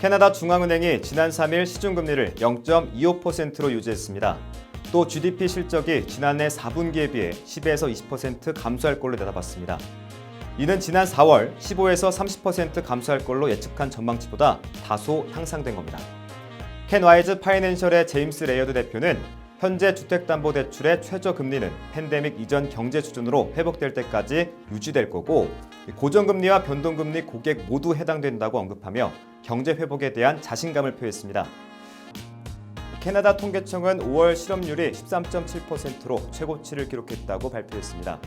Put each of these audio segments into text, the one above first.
캐나다 중앙은행이 지난 3일 시중금리를 0.25%로 유지했습니다. 또 GDP 실적이 지난해 4분기에 비해 10에서 20% 감소할 걸로 내다봤습니다. 이는 지난 4월 15에서 30% 감소할 걸로 예측한 전망치보다 다소 향상된 겁니다. 켄 와이즈 파이낸셜의 제임스 레이어드 대표는 현재 주택담보대출의 최저 금리는 팬데믹 이전 경제 수준으로 회복될 때까지 유지될 거고 고정금리와 변동금리 고객 모두 해당된다고 언급하며 경제 회복에 대한 자신감을 표했습니다. 캐나다 통계청은 5월 실업률이 13.7%로 최고치를 기록했다고 발표했습니다.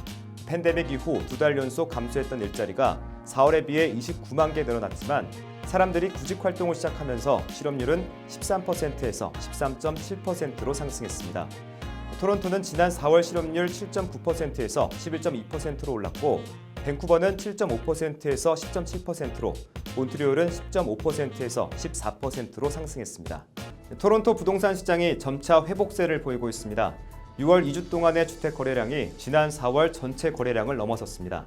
팬데믹 이후 두 달 연속 감소했던 일자리가 4월에 비해 29만 개 늘어났지만 사람들이 구직 활동을 시작하면서 실업률은 13%에서 13.7%로 상승했습니다. 토론토는 지난 4월 실업률 7.9%에서 11.2%로 올랐고 밴쿠버는 7.5%에서 10.7%로 몬트리올은 10.5%에서 14%로 상승했습니다. 토론토 부동산 시장이 점차 회복세를 보이고 있습니다. 6월 2주 동안의 주택 거래량이 지난 4월 전체 거래량을 넘어섰습니다.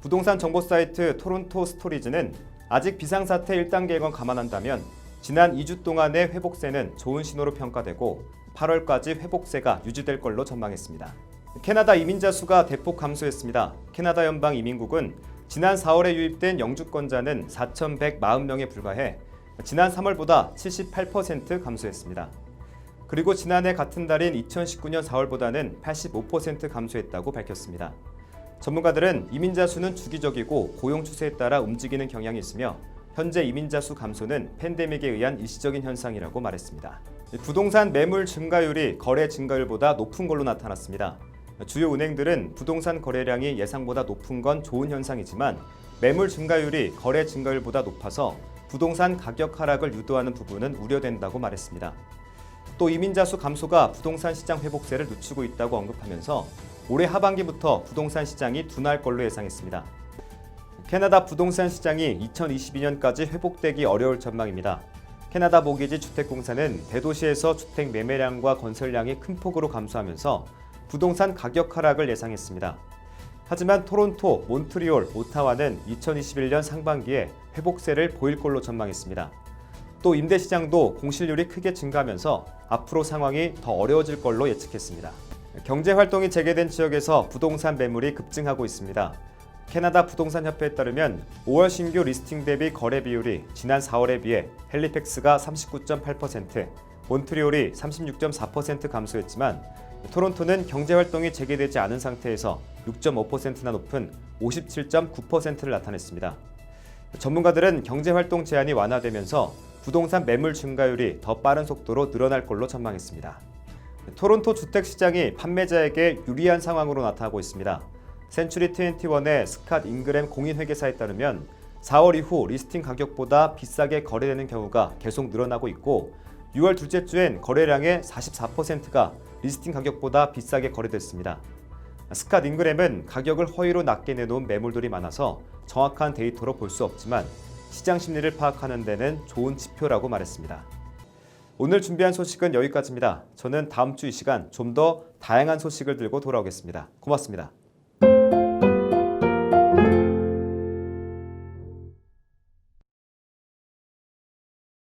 부동산 정보 사이트 토론토 스토리즈는 아직 비상사태 1단계건 감안한다면 지난 2주 동안의 회복세는 좋은 신호로 평가되고 8월까지 회복세가 유지될 걸로 전망했습니다. 캐나다 이민자 수가 대폭 감소했습니다. 캐나다 연방 이민국은 지난 4월에 유입된 영주권자는 4,140명에 불과해 지난 3월보다 78% 감소했습니다. 그리고 지난해 같은 달인 2019년 4월보다는 85% 감소했다고 밝혔습니다. 전문가들은 이민자 수는 주기적이고 고용 추세에 따라 움직이는 경향이 있으며 현재 이민자 수 감소는 팬데믹에 의한 일시적인 현상이라고 말했습니다. 부동산 매물 증가율이 거래 증가율보다 높은 걸로 나타났습니다. 주요 은행들은 부동산 거래량이 예상보다 높은 건 좋은 현상이지만 매물 증가율이 거래 증가율보다 높아서 부동산 가격 하락을 유도하는 부분은 우려된다고 말했습니다. 또 이민자 수 감소가 부동산 시장 회복세를 늦추고 있다고 언급하면서 올해 하반기부터 부동산 시장이 둔할 걸로 예상했습니다. 캐나다 부동산 시장이 2022년까지 회복되기 어려울 전망입니다. 캐나다 모기지 주택공사는 대도시에서 주택 매매량과 건설량이 큰 폭으로 감소하면서 부동산 가격 하락을 예상했습니다. 하지만 토론토, 몬트리올, 오타와는 2021년 상반기에 회복세를 보일 걸로 전망했습니다. 또 임대 시장도 공실률이 크게 증가하면서 앞으로 상황이 더 어려워질 걸로 예측했습니다. 경제 활동이 재개된 지역에서 부동산 매물이 급증하고 있습니다. 캐나다 부동산 협회에 따르면 5월 신규 리스팅 대비 거래 비율이 지난 4월에 비해 헬리팩스가 39.8%, 몬트리올이 36.4% 감소했지만 토론토는 경제 활동이 재개되지 않은 상태에서 6.5%나 높은 57.9%를 나타냈습니다. 전문가들은 경제 활동 제한이 완화되면서 부동산 매물 증가율이 더 빠른 속도로 늘어날 걸로 전망했습니다. 토론토 주택 시장이 판매자에게 유리한 상황으로 나타나고 있습니다. 센츄리 21의 스캇 잉그램 공인회계사에 따르면 4월 이후 리스팅 가격보다 비싸게 거래되는 경우가 계속 늘어나고 있고 6월 둘째 주엔 거래량의 44%가 리스팅 가격보다 비싸게 거래됐습니다. 스캇 잉그램은 가격을 허위로 낮게 내놓은 매물들이 많아서 정확한 데이터로 볼 수 없지만 시장 심리를 파악하는 데는 좋은 지표라고 말했습니다. 오늘 준비한 소식은 여기까지입니다. 저는 다음 주 이 시간 좀 더 다양한 소식을 들고 돌아오겠습니다. 고맙습니다.